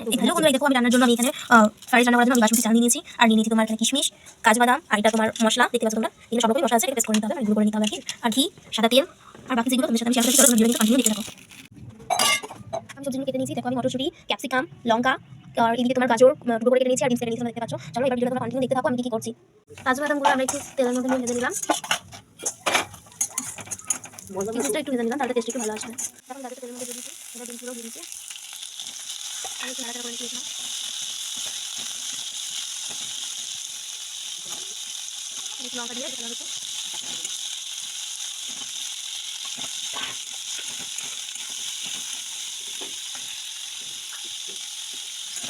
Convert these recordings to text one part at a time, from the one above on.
Hello বন্ধুরা দেখো আমি রান্নার জন্য আমি এখানে ফ্রাইড রান্না করার জন্য আমি বাসন্তী চাল নিয়েছি। আর নিয়ে নিয়েছি তোমার এখানে কিশমিশ কাজু বাদাম আর এটা তোমার মশলা দেখতে পাচ্ছ তোমরা? এখানে সব রকম মশলা আছে এটা পেস্ট করে নিতে হবে আর করে নিতে হবে আর ঘি সাদা তেল আর বাকি যেগুলো তোমাদের সাথে আমি শেয়ার করছি ভিডিও কিন্তু কন্টিনিউ দেখতে থাকো আমি সবজিগুলো কেটে নিয়েছি দেখো আমি মটরশুঁটি ক্যাপসিকাম লঙ্কা আর এদিকে তোমার গাজর টুকরো করে কেটে নিয়েছি আর বিনস কেটে নিয়েছি দেখতে পাচ্ছ। চলো এবার ভিডিওটা তোমরা কন্টিনিউ দেখতে থাকো আমি কি করছি। কাজু বাদামগুলো আমরা একটু তেলের মধ্যে ভেজে নিলাম। কিশমিশটা একটু ভেজে নিলাম তাহলে টেস্ট একটু ভালো আসবে। এখন গাজরটা তেলের মধ্যে দিয়ে দিচ্ছি এবার বিনসগুলো দিয়ে দিচ্ছি আমি একটু নাড়াচাড়া করে নিয়েছিলাম একটু লঙ্কা দিয়ে ভালো হচ্ছে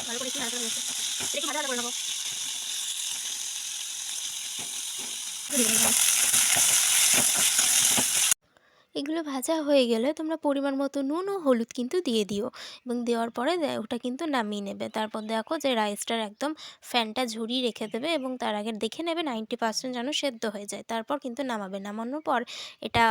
ভালো করে একটু নাড়াচাড়া হচ্ছে এটা একটু ভাজা ভাজা করে নেব। দিলাম এবার। এগুলো ভাজা হয়ে গেলে তোমরা পরিমাণ মতো নুন ও হলুদ কিন্তু দিয়ে দিও। এবং দেওয়ার পরে ওটা কিন্তু নামিয়ে নেবে। তারপর দেখো যে রাইসটার একদম ফ্যানটা ঝরিয়ে রেখে দেবে এবং তার আগে দেখে নেবে নাইনটি পার্সেন্ট যেন সেদ্ধ হয়ে যায়। তারপর কিন্তু নামাবে। নামানোর পর এটা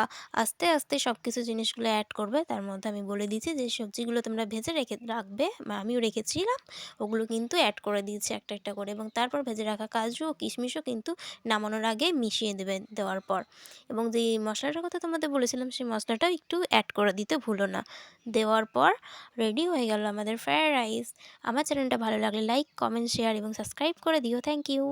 আস্তে আস্তে সব কিছু জিনিসগুলো অ্যাড করবে। তার মধ্যে আমি বলে দিয়েছি যে সবজিগুলো তোমরা ভেজে রেখে, রাখবে আমিও রেখেছিলাম, ওগুলো কিন্তু অ্যাড করে দিয়েছি একটা একটা করে। এবং তারপর ভেজে রাখা কাজু ও কিশমিশও কিন্তু নামানোর আগে মিশিয়ে দেবে দেওয়ার পর। এবং যে মশলাটার কথা তোমাদের বলেছিলাম সেই মশলাটাও একটু অ্যাড করে দিতে ভুলো না। দেওয়ার পর রেডি হয়ে গেল আমাদের ফ্রায়েড রাইস আমার চ্যানেলটা ভালো লাগলে লাইক কমেন্ট শেয়ার এবং সাবস্ক্রাইব করে দিও। Thank you